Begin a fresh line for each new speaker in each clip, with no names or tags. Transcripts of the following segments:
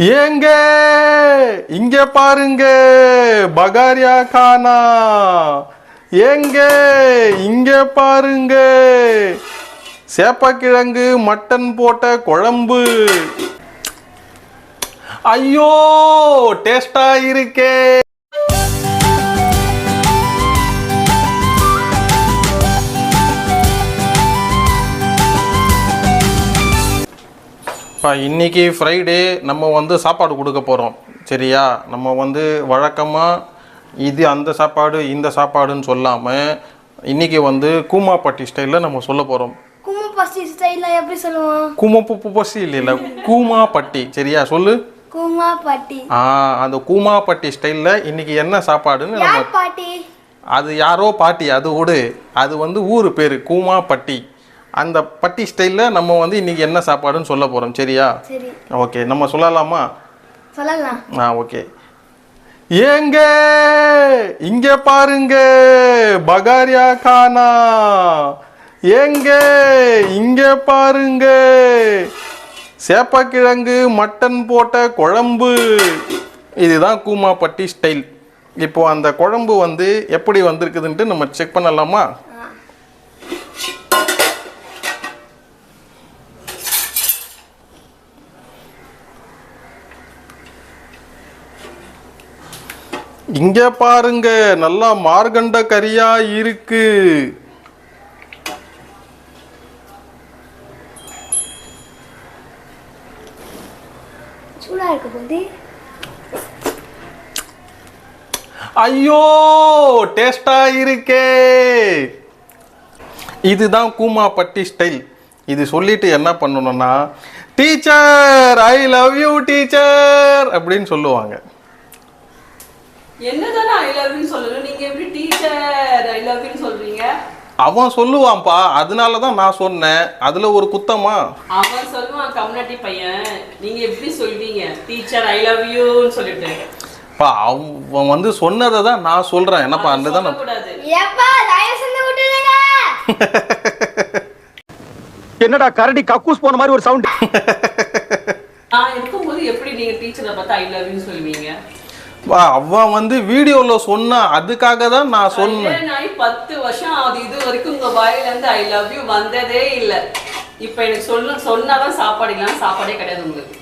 ஏங்க இங்க பாருங்க பகாரியா கானா. ஏங்க இங்க பாருங்க. சேப்பக்கிழங்கு மட்டன் போட்ட குழம்பு. ஐயோ டேஸ்டா இருக்கே. இப்போ இன்னைக்கு ஃப்ரைடே நம்ம வந்து சாப்பாடு கொடுக்க போகிறோம் சரியா? நம்ம வந்து வழக்கமாக இது அந்த சாப்பாடு இந்த சாப்பாடுன்னு சொல்லாமல் இன்னைக்கு வந்து கூமாப்பட்டி ஸ்டைலில் நம்ம சொல்ல போகிறோம்
கும்மு பசி ஸ்டைலில் எப்படி சொல்லுவோம்?
கூமப்பு பசி இல்லை இல்லை. கூமாப்பட்டி. சரியா? சொல்லு.
கும்மா பாட்டி
ஆ அந்த கூமாப்பட்டி ஸ்டைலில் இன்னைக்கு என்ன சாப்பாடுன்னு நம்ம
பாட்டி?
அது யாரோ பாட்டி அது விடு அது வந்து ஊர் பேர் கூமாப்பட்டி. அந்த பட்டி ஸ்டைலில் நம்ம வந்து இன்னைக்கு என்ன சாப்பாடுன்னு சொல்ல போகிறோம் சரியா?
சரி.
ஓகே நம்ம சொல்லலாமா?
சொல்லலாம்.
ஆ ஓகே ஏங்க இங்க பாருங்க பகாரியா கானா. ஏங்க இங்க பாருங்க. சேப்பக்கிழங்கு மட்டன் போட்ட குழம்பு. இதுதான் கூமாப்பட்டி ஸ்டைல் இப்போ அந்த குழம்பு வந்து எப்படி வந்திருக்குதுன்ட்டு நம்ம செக் பண்ணலாமா? இங்க பாருங்க நல்லா மார்கண்ட கறியா இருக்கு.
சூடா இருக்க போது
ஐயோ டேஸ்டா இருக்கே. இதுதான் கூமாப்பட்டி ஸ்டைல் இது சொல்லிட்டு என்ன பண்ணணும்னா teacher I love you teacher அப்படின்னு சொல்லுவாங்க.
என்னதானே ஐ லவ் யூ சொல்லணும்? நீங்க எப்படி டீச்சர் ஐ லவ் யூ சொல்றீங்க?
அவன் சொல்லுவான்ப்பா. அதனால தான் நான் சொன்னேன். அதுல ஒரு குத்தமா?
அவன் சொல்லுவான் கம்யூனிட்டி பையன். நீங்க எப்படி சொல்றீங்க? டீச்சர் ஐ லவ் யூன்னு சொல்லிட்டு.
பா அவன் வந்து சொன்னதை தான் நான் சொல்றேன். என்னப்பா அந்த தான்
கூடாது
என்னடா கரடி கக்கூஸ் போன மாதிரி ஒரு சவுண்ட்
நான் இருக்கும்போது எப்படி நீங்க டீச்சரை பார்த்து ஐ லவ் யூ சொல்லுவீங்க?
பா, அவன் வந்து வீடியோல சொன்னா அதுக்காக தான் நான் சொன்னேன்.
பத்து வருஷம் ஆகுது இது வரைக்கும் உங்க வாயில இருந்து ஐ லவ் யூ வந்ததே இல்ல. இப்ப எனக்கு சொல்ல சொன்னாதான் சாப்பாடு சாப்பாடே கிடையாது உங்களுக்கு.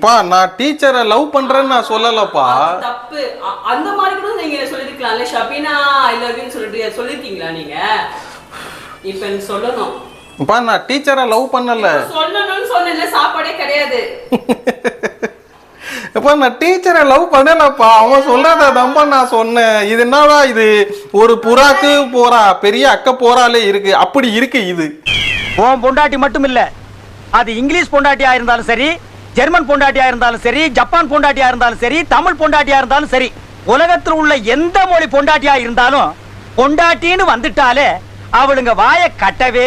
பா நான் டீச்சரை லவ் பண்றேன்னு நான் சொல்லலப்பா.
தப்பு. அந்த மாதிரி கூட நீங்க சொல்லிருக்கலாம்ல? ஷபினா ஐ லவ் யூ சொல்லிட்டு சொல்லிருக்கீங்களா நீங்க? இப்ப எனக்கு சொல்லணும்.
பா நான் டீச்சரை லவ் பண்ணல.
சொல்லணும்னு சொன்னேன்ல சாப்பாடே கிடையாது.
அப்பா நான் டீச்சரை லவ் பண்ணலப்பா. அவன் சொல்றத நம்ப நான் சொன்னேன். இது என்னடா இது? ஒரு புறாக்கு போறா பெரிய அக்க போறாலே இருக்கு. அப்படி இருக்கு இது.
உன் பொண்டாட்டி மட்டும் இல்ல. அது இங்கிலீஷ் பொண்டாட்டியா இருந்தாலும் சரி ஜெர்மன் பொண்டாட்டியா இருந்தாலும் சரி ஜப்பான் பொண்டாட்டியா இருந்தாலும் சரி தமிழ் பொண்டாட்டியா இருந்தாலும் சரி உலகத்தில் உள்ள எந்த மொழி பொண்டாட்டியா இருந்தாலும் பொண்டாட்டின்னு வந்துட்டாலே அவளுங்க வாயை கட்டவே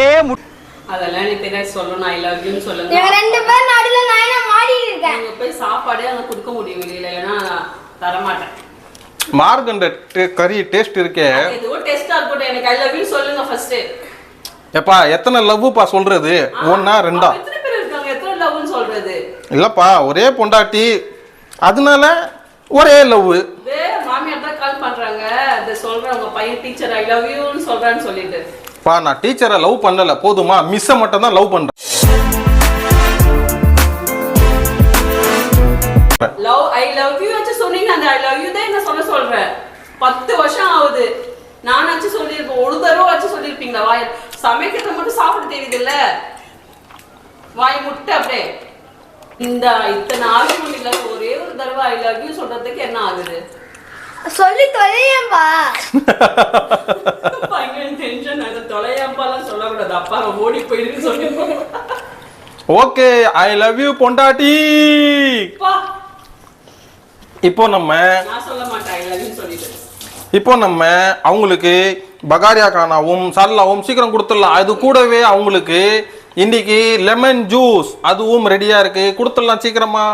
அதெல்லாம் எனக்கு தெரியாது சொல்லணும். ஐ லவ் யூன்னு சொல்லுங்க.
ரெண்டு பேரும் நடுவில் இருக்கேன்
நீங்க போய் சாப்பாடே அங்க கொடுக்க முடியும்
மார்கண்ட கறி டேஸ்ட் இருக்கே.
எதுவோ டெஸ்டா இருக்கட்டும் எனக்கு ஐ லவ் யூ சொல்லுங்க ஃபர்ஸ்ட்
எப்பா எத்தனை லவ்ப்பா சொல்றது? ஒன்னா ரெண்டா?
எத்தனை பேர் இருக்காங்க? எத்தனை லவ்னு சொல்றது?
இல்லப்பா ஒரே பொண்டாட்டி அதனால ஒரே லவ்
இதே மாமியார் தான் கால் பண்றாங்க. இதை சொல்றேன் உங்க பையன் டீச்சர் ஐ லவ் யூன்னு சொல்றான்னு சொல்லிட்டு.
பா நான் டீச்சரை லவ் பண்ணல போதுமா? மிஸ்ஸை மட்டும் தான் லவ் பண்றேன்.
லவ் ஐ லவ் யூ வச்சு சொன்னீங்க அந்த ஐ லவ் யூ தான் என்ன சொல்ல சொல்றேன் பத்து வருஷம் ஆகுது. நானாச்சும் சொல்லியிருப்பேன் ஒரு தடவை வச்சு சொல்லியிருப்பீங்களா வாய். சமைக்கிறத மட்டும் சாப்பிட தெரியுது இல்ல வாய் முட்டை அப்படியே. இந்த இத்தனை ஆர்குமெண்ட் இல்ல ஒரே ஒரு தடவை ஐ லவ் யூ சொல்றதுக்கு என்ன ஆகுது?
சொல்லி
டென்ஷன் ஆகுது தொலையாப்பாலாம் சொல்லக்கூடாது. அப்பா ஓடி போயிடுன்னு சொல்லி
ஓகே ஐ லவ் யூ பொண்டாட்டி. இப்போ நம்ம இப்போ நம்ம அவங்களுக்கு பகாரியா கானாவும் சல்லாவும் சீக்கிரம் கொடுத்துடலாம். அது கூடவே அவங்களுக்கு இன்னைக்கு லெமன் ஜூஸ் அதுவும் ரெடியா இருக்கு. கொடுத்துடலாம் சீக்கிரமா.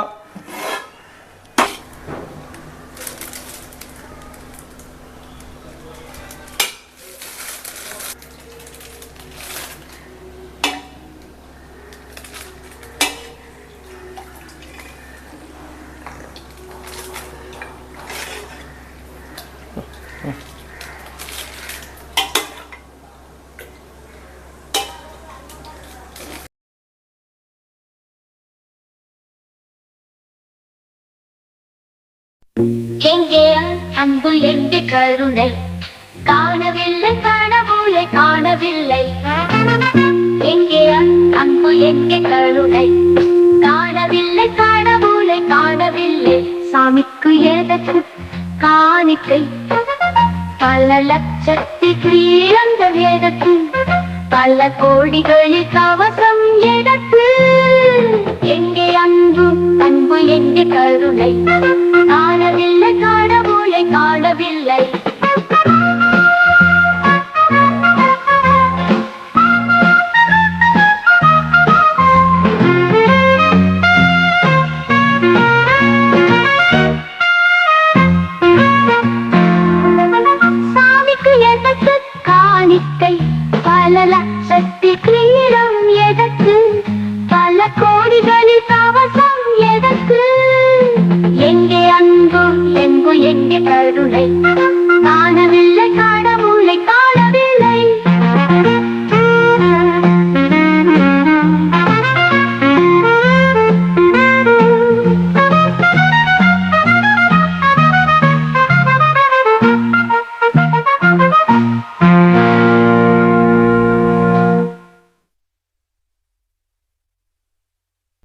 எங்கே அன்பு எங்கே கருணை? காணவில்லை கனவுலை காணவில்லை. எங்கே அன்பு எங்கே கருணை? காணவில்லை கனவுலை காணவில்லை. சாமிக்கு எதற்கு காணிக்கை. பல லட்சத்துக்கு இழந்த வேதத்து பல கோடிகளில் கவசம் எதற்கு எங்கே அன்பு அன்பு எங்கே கருணை? காணவில்லை எங்கே கருணை காணவில்லை காண